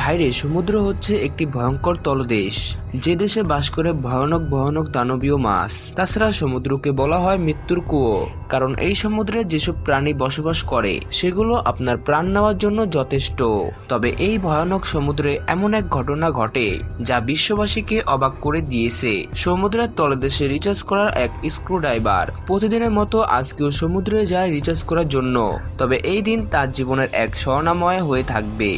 ভাইরে সমুদ্র হচ্ছে একটি ভয়ঙ্কর তলদেশ। যে দেশে বাস করে ভয়ানক ভয়ানক দানবীয় মাছ, তাছাড়া সমুদ্রকে বলা হয় মৃত্যুর কুয়ো। কারণ এই সমুদ্রে যেসব প্রাণী বসবাস করে, সেগুলো আপনার প্রাণ নেওয়ার জন্য যথেষ্ট। তবে এই ভয়ানক সমুদ্রে এমন এক ঘটনা ঘটে, যা বিশ্ববাসীকে অবাক করে দিয়েছে। সমুদ্রের তলদেশে রিচার্জ করার এক স্ক্রু ড্রাইভার প্রতিদিনের মতো আজকেও সমুদ্রে যায় রিচার্জ করার জন্য। তবে এই দিন তার জীবনের এক স্বর্ণাময় হয়ে থাকবে।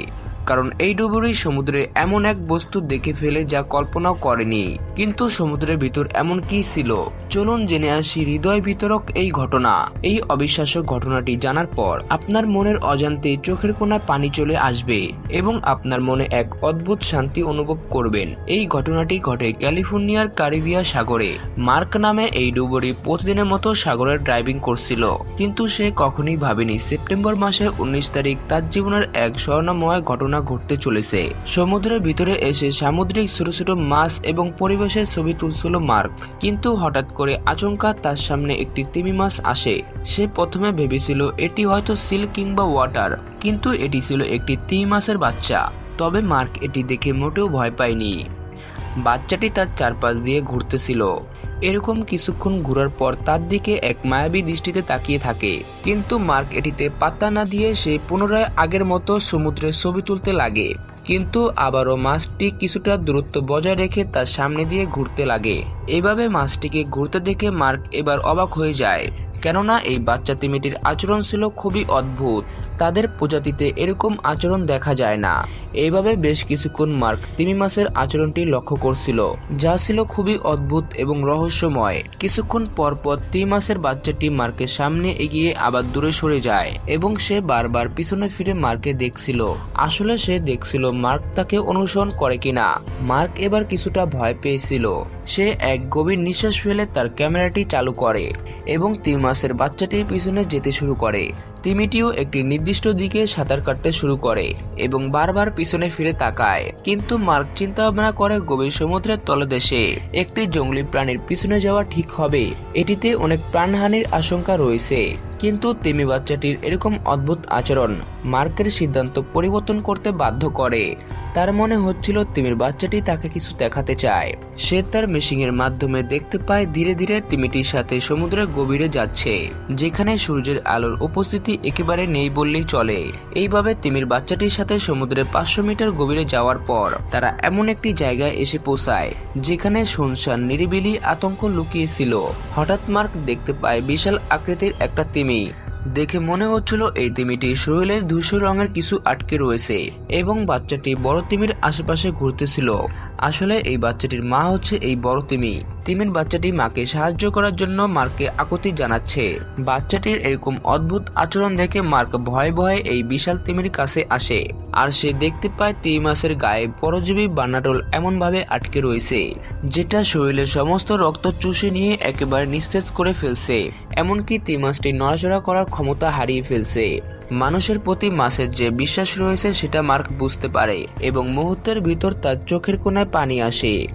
কারণ এই ডুবুরি সমুদ্রে এমন এক বস্তু দেখে ফেলে যা কল্পনাও করেনি। কিন্তু সমুদ্রের ভিতর এমন কি ছিল? চলুন জেনে আসি হৃদয় বিতরক এই ঘটনা। এই অবিশ্বাস্য ঘটনাটি জানার পর আপনার মনের অজান্তে চোখের কোনায় পানি চলে আসবে এবং আপনার মনে এক অদ্ভুত শান্তি অনুভব করবেন। এই ঘটনাটি ঘটে ক্যালিফোর্নিয়ার কারিবিয়া সাগরে। মার্ক নামে এই ডুবুরি প্রতিদিনের মতো সাগরের ড্রাইভিং করছিল কিন্তু সে কখনোই ভাবেনি সেপ্টেম্বর মাসের উনিশ তারিখ তার জীবনের এক স্বর্ণময় ঘটনা ঘটতে চলেছে। সমুদ্রের ভিতরে এসে সামুদ্রিক ছোট ছোট মাছ এবং পরিবেশের ছবি তুলছিল মার্ক। কিন্তু হঠাৎ করে আচমকা তার সামনে একটি তিমি মাছ আসে। সে প্রথমে ভেবেছিল, এটি হয়তো সিল কিংবা ওয়াটার। কিন্তু এটি ছিল একটি তিমি মাছের বাচ্চা। তবে মার্ক এটি দেখে মোটেও ভয় পায়নি। বাচ্চাটি তার চারপাশ দিয়ে ঘুরতেছিল। এরকম কিছুক্ষণ ঘোরার পর তার দিকে এক মায়াবী দৃষ্টিতে তাকিয়ে থাকে। কিন্তু মার্ক এটিতে পাত্তা না দিয়ে সে পুনরায় আগের মতো সমুদ্রে ছবি তুলতে লাগে। কিন্তু আবারও মাছটি কিছুটা দূরত্ব বজায় রেখে তার সামনে দিয়ে ঘুরতে লাগে। এভাবে মাছটিকে ঘুরতে দেখে মার্ক এবার অবাক হয়ে যায়। কেননা এই বাচ্চা তিমিটির আচরণ ছিল খুবই অদ্ভুত। তাদের প্রজাতিতে এরকম আচরণ দেখা যায় না। এইভাবে বেশ কিছুক্ষণ মার্ক তিমি মাছের আচরণটি লক্ষ্য করছিল, যা ছিল খুবই অদ্ভুত এবং রহস্যময়। কিছুক্ষণ পর পর তিমি মাছের বাচ্চাটি মার্কের সামনে এগিয়ে আবার দূরে সরে যায় এবং সে বারবার পিছনে ফিরে মার্কে দেখছিল। আসলে সে দেখছিল মার্ক তাকে অনুসরণ করে কিনা। মার্ক এবার কিছুটা ভয় পেয়েছিল। সে এক গভীর নিঃশ্বাস ফেলে তার ক্যামেরাটি চালু করে এবং তিন মাসের বাচ্চাটির পিছনে যেতে শুরু করে। তিমিটিও একটি নির্দিষ্ট দিকে সাঁতার কাটতে শুরু করে এবং বারবার পিছনে ফিরে তাকায়। কিন্তু মার্ক চিন্তা ভাবনা করে গভীর সমুদ্রের তলদেশে একটি জঙ্গলি প্রাণীর পিছনে যাওয়া ঠিক হবে। এটিতে অনেক প্রাণহানির আশঙ্কা রয়েছে। কিন্তু তিমি বাচ্চাটির এরকম অদ্ভুত আচরণ মার্কের সিদ্ধান্ত পরিবর্তন করতে বাধ্য করে। তার মনে হচ্ছিল তিমির বাচ্চাটি তাকে কিছু দেখাতে চায়। সে তার মেশিংয়ের মাধ্যমে দেখতে পায় ধীরে ধীরে তিমিটির সাথে সমুদ্রের গভীরে যাচ্ছে, যেখানে সূর্যের আলোর উপস্থিতি একেবারে নেই বললেই চলে। এইভাবে তিমির বাচ্চাটির সাথে সমুদ্রের পাঁচশো মিটার গভীরে যাওয়ার পর তারা এমন একটি জায়গায় এসে পৌঁছায়, যেখানে শুনশান নিরিবিলি আতঙ্ক লুকিয়েছিল। হঠাৎ মার্ক দেখতে পায় বিশাল আকৃতির একটা তিমি। দেখে মনে হচ্ছিল এই তিমিটি শরীরে ধূসর রঙের কিছু আটকে রয়েছে, এবং বাচ্চাটি বড় তিমির আশেপাশে ঘুরতেছিল। আসলে এই বাচ্চাটির মা হচ্ছে এই বড় তিমি। তিমির বাচ্চাটি মাকে সাহায্য করার জন্য মার্ককে আকুতি জানাচ্ছে। বাচ্চাটির এরকম অদ্ভুত আচরণ দেখে মার্ক ভয়ে ভয়ে এই বিশাল তিমির কাছে আসে। আর সে দেখতে পায় তিমি মাছের গায়ে পরজীবী বান্নাটল এমনভাবে আটকে রয়েছে, যেটা শরীরের সমস্ত রক্ত চুষে নিয়ে একেবারে নিস্তেজ করে ফেলছে। এমনকি তিমি মাছটি নড়াচড়া করার ক্ষমতা হারিয়ে ফেলছে। মানুষের প্রতি মাছের যে বিশ্বাস রয়েছে, সেটা মার্ক বুঝতে পারে এবং মুহূর্তের ভিতর তার চোখের কোনায় পানি আসে।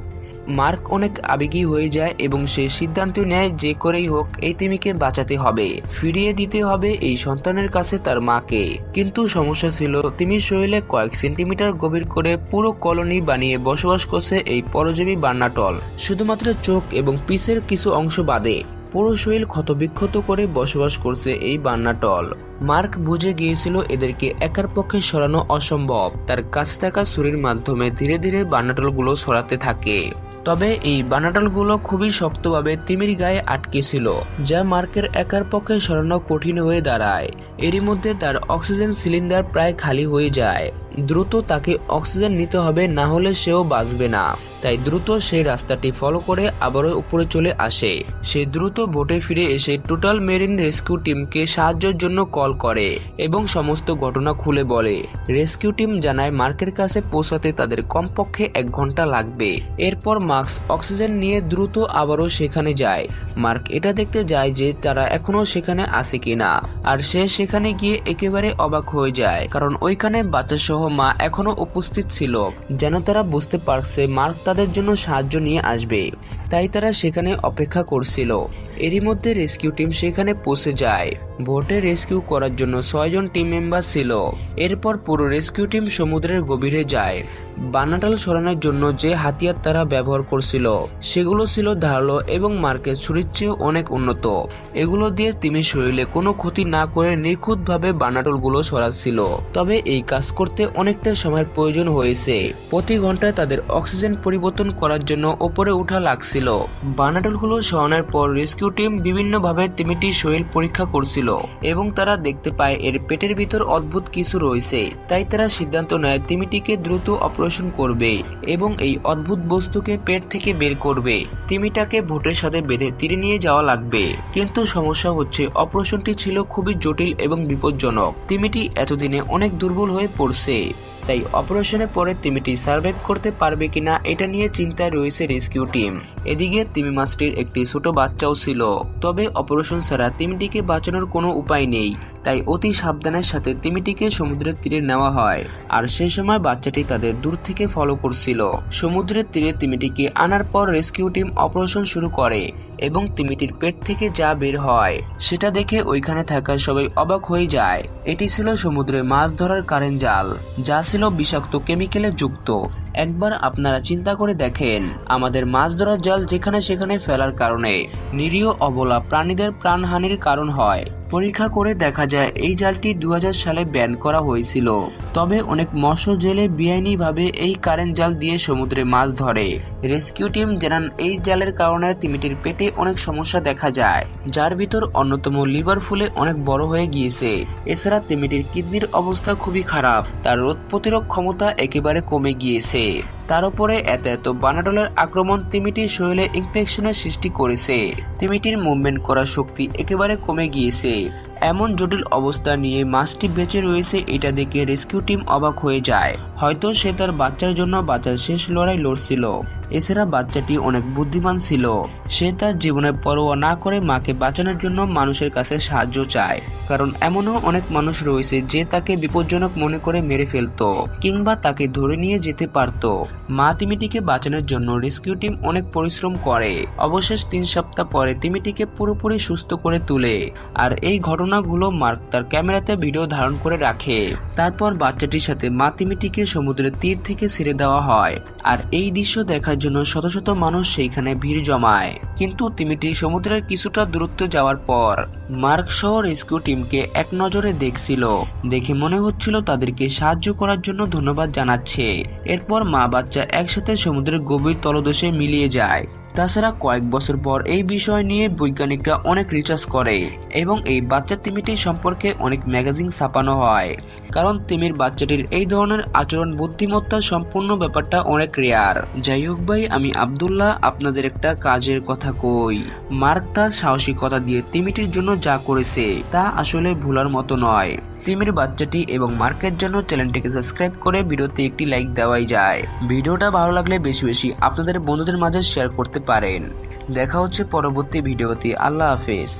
মার্ক অনেক আবেগী হয়ে যায় এবং সে সিদ্ধান্ত নেয় যে করেই হোক, এই তিমিকে বাঁচাতে হবে, ফিরিয়ে দিতে হবে এই সন্তানের কাছে তার মাকে। কিন্তু সমস্যা ছিল, তিমির শরীরে কয়েক সেন্টিমিটার গভীর করে পুরো কলোনি বানিয়ে বসবাস করছে এই পরজীবী বান্নাটল শুধুমাত্র চোখ এবং পিসের কিছু অংশ বাদে। পুরো ক্ষতবিক্ষত করে বসবাস করছে এই বান্নাটল মার্ক বুঝে গিয়েছিল এদেরকে একার পক্ষে সরানো অসম্ভব। তার কাছে থাকা ছুরির মাধ্যমে ধীরে ধীরে বান্নাটলগুলো সরাতে থাকে। তবে এই বানাটলগুলো খুবই শক্তভাবে তিমির গায়ে আটকে ছিল, যা মার্কের একার পক্ষে সরানো কঠিন হয়ে দাঁড়ায়। এরই মধ্যে তার অক্সিজেন সিলিন্ডার প্রায় খালি হয়ে যায়। দ্রুত তাকে অক্সিজেন নিতে হবে, না হলে সেও বাঁচবে না। তাই দ্রুত সেই রাস্তাটি ফলো করে আবারও উপরে চলে আসে। সে দ্রুত বোটে ফিরে এসে টোটাল মেরিন রেস্কিউ টিমকে সাহায্যের জন্য কল করে এবং সমস্ত ঘটনা খুলে বলে। রেস্কিউ টিম জানায় মার্কের কাছে পৌঁছাতে তাদের কমপক্ষে এক ঘণ্টা লাগবে। এরপর মার্কস অক্সিজেন নিয়ে দ্রুত আবারও সেখানে যায়। মার্ক এটা দেখতে যায় যে তারা এখনও সেখানে আছে কিনা। আর সে সেখানে গিয়ে একেবারে অবাক হয়ে যায়, কারণ ওইখানে বাচ্চা সহ মা এখনও উপস্থিত ছিল, যেন তারা বুঝতে পারছে মার্ক তাদের জন্য সাহায্য নিয়ে আসবে। তাই তারা সেখানে অপেক্ষা করছিল। এরই মধ্যে রেস্কিউ টিম সেখানে পৌঁছে যায়। বোটে রেস্কিউ করার জন্য ছয়জন টিম মেম্বার ছিল। এরপর পুরো রেস্কিউ টিম সমুদ্রের গভীরে যায়। বানাটাল সরানোর জন্য যে হাতিয়ার তারা ব্যবহার করছিল, সেগুলো ছিল ধারালো এবং মার্কেট ছুরির চেয়েও অনেক উন্নত। এগুলো দিয়ে তিমি শরীরে কোনো ক্ষতি না করে নিখুঁতভাবে বানাটলগুলো সরাচ্ছিল। তবে এই কাজ করতে অনেকটা সময়ের প্রয়োজন হয়েছে। প্রতি ঘন্টায় তাদের অক্সিজেন পরিবর্তন করার জন্য ওপরে উঠা লাগছিল। বানাটলগুলো সরানোর পর রেস্কিউ টিম বিভিন্নভাবে তিমিটির শরীর পরীক্ষা করছিল এবং তারা দেখতে পায় এর পেটের ভিতর অদ্ভুত কিছু রয়েছে। তাই তারা সিদ্ধান্ত নেয় তিমিটিকে দ্রুত অপারেশন করবে এবং এই অদ্ভুত বস্তুকে পেট থেকে বের করবে। তিমিটাকে ভোটের সাথে বেঁধে তীরে নিয়ে যাওয়া লাগবে। কিন্তু সমস্যা হচ্ছে, অপারেশনটি ছিল খুবই জটিল এবং বিপজ্জনক। তিমিটি এতদিনে অনেক দুর্বল হয়ে পড়ছে। তাই অপারেশনের পরে তিমিটি সার্ভাইভ করতে পারবে কিনা এটা নিয়ে চিন্তায় রয়েছে রেস্কিউ টিম। এদিকে তিমি মাছটির একটি ছোট বাচ্চাও ছিল। তবে অপারেশন ছাড়া তিমিটিকে বাঁচানোর কোনো উপায় নেই। তাই অতি সাবধানের সাথে তিমিটিকে সমুদ্রের তীরে নেওয়া হয়। আর সে সময় বাচ্চাটি তাদের দূর থেকে ফলো করছিল। সমুদ্রের তীরে তিমিটিকে আনার পর রেস্কিউ টিম অপারেশন শুরু করে এবং তিমিটির পেট থেকে যা বের হয় সেটা দেখে ওইখানে থাকা সবাই অবাক হয়ে যায়। এটি ছিল সমুদ্রে মাছ ধরার কারেন্ট জাল, যা ছিল বিষাক্ত কেমিক্যালে যুক্ত। একবার আপনারা চিন্তা করে দেখেন, আমাদের মাছ ধরার জাল যেখানে সেখানে ফেলার কারণে নিরীহ অবলা প্রাণীদের প্রাণহানির কারণ হয়। পরীক্ষা করে দেখা যায় এই জালটি দু হাজার সালে ব্যান করা হয়েছিল। তবে অনেক মৎস্য জেলে বেআইনিভাবে এই কারেন্ট জাল দিয়ে সমুদ্রে মাছ ধরে। রেস্কিউ টিম জানান, এই জালের কারণে তিমিটির পেটে অনেক সমস্যা দেখা যায়, যার ভিতর অন্যতম লিভার ফুলে অনেক বড় হয়ে গিয়েছে। এছাড়া তিমিটির কিডনির অবস্থা খুবই খারাপ, তার রোধ প্রতিরোধ ক্ষমতা একেবারে কমে গিয়েছে। তার উপরে এত এত বানাডলের আক্রমণ তিমিটির শরীরে ইনফেকশনের সৃষ্টি করেছে। তিমিটির মুভমেন্ট করার শক্তি একেবারে কমে গিয়েছে। এমন জটিল অবস্থা নিয়ে মাছটি বেঁচে রয়েছে, এটা দেখে রেস্কিউ টিম অবাক হয়ে যায়। হয়তো সে তার বাচ্চার জন্য বাচ্চার শেষ লড়াই লড়ছিল। এছাড়া বাচ্চাটি অনেক বুদ্ধিমান ছিল। সে তার জীবনের পরোয়া না করে মাকে বাঁচানোর জন্য মানুষের কাছে সাহায্য চায়। কারণ এমনও অনেক মানুষ রয়েছে যে তাকে বিপজ্জনক মনে করে মেরে ফেলতো কিংবা তাকে ধরে নিয়ে যেতে পারত। মা তিমিটিকে বাঁচানোর জন্য রেস্কিউ টিম অনেক পরিশ্রম করে। অবশেষ তিন সপ্তাহ পরে তিমিটিকে পুরোপুরি সুস্থ করে তুলে। আর এই ঘটনাগুলো মার্ক তার ক্যামেরাতে ভিডিও ধারণ করে রাখে। তারপর বাচ্চাটির সাথে মা তিমিটিকে সমুদ্রের তীর থেকে ছেড়ে দেওয়া হয়। আর এই দৃশ্য দেখার জন্য শত শত মানুষ সেইখানে ভিড় জমায়। কিন্তু তিমিটি সমুদ্রের কিছুটা দূরত্ব যাওয়ার পর, মার্ক সহ রেস্কিউ টিমকে এক নজরে দেখছিল। দেখে মনে হচ্ছিল তাদেরকে সাহায্য করার জন্য ধন্যবাদ জানাচ্ছে। এরপর মা বাচ্চা একসাথে সমুদ্রের গভীর তলদেশে মিলিয়ে যায়। তাছাড়া কয়েক বছর পর এই বিষয় নিয়ে বৈজ্ঞানিকরা অনেক রিসার্চ করে এবং এই বাচ্চা তিমিটি সম্পর্কে অনেক ম্যাগাজিন ছাপানো হয়। কারণ তিমির বাচ্চাটির এই ধরনের আচরণ বুদ্ধিমত্তা সম্পূর্ণ ব্যাপারটা অনেক রেয়ার যাই হোক ভাই, আমি আবদুল্লাহ, আপনাদের একটা কাজের কথা কই। মার্ক তার সাহসিকতা দিয়ে তিমিটির জন্য যা করেছে, তা আসলে ভুলার মতো নয়। তিমির বাচ্চাটি এবং মার্কের জন্য চ্যানেলটিকে সাবস্ক্রাইব করে ভিডিওতে একটি লাইক দেওয়াই যায়। ভিডিওটা ভালো লাগলে বেশি বেশি আপনাদের বন্ধুদের মাঝে শেয়ার করতে পারেন। দেখা হচ্ছে পরবর্তী ভিডিওতে। আল্লাহ হাফেজ।